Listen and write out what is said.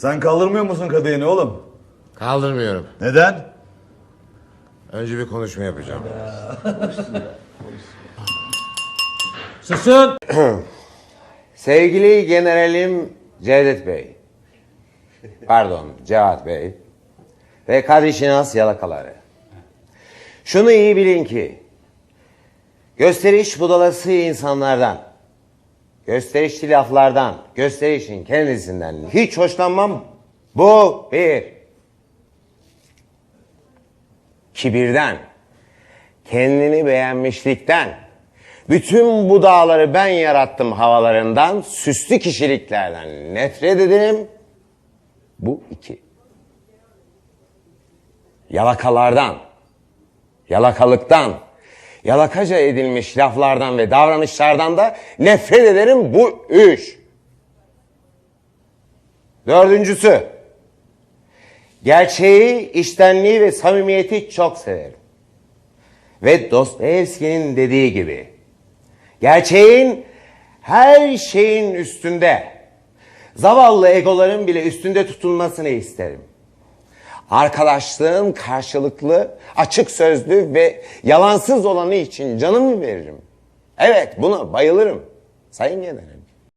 Sen kaldırmıyor musun kadehini oğlum? Kaldırmıyorum. Neden? Önce bir konuşma yapacağım. Susun. Sevgili Generalim Cevdet Bey. Pardon Cevat Bey. Ve Kadişinas yalakaları. Şunu iyi bilin ki gösteriş budalası insanlardan, gösterişli laflardan, gösterişin kendisinden hiç hoşlanmam. Bu bir. Kibirden, kendini beğenmişlikten, bütün bu dağları ben yarattım havalarından, süslü kişiliklerden nefret ederim. Bu iki. Yalakalardan, yalakalıktan, yalakaca edilmiş laflardan ve davranışlardan da nefret ederim. Bu üç. Dördüncüsü, gerçeği, iştenliği ve samimiyeti çok severim. Ve Dostoyevski'nin dediği gibi gerçeğin her şeyin üstünde zavallı egoların bile üstünde tutulmasını isterim. Arkadaşlığın karşılıklı, açık sözlü ve yalansız olanı için canımı veririm. Evet buna bayılırım. Sayın General.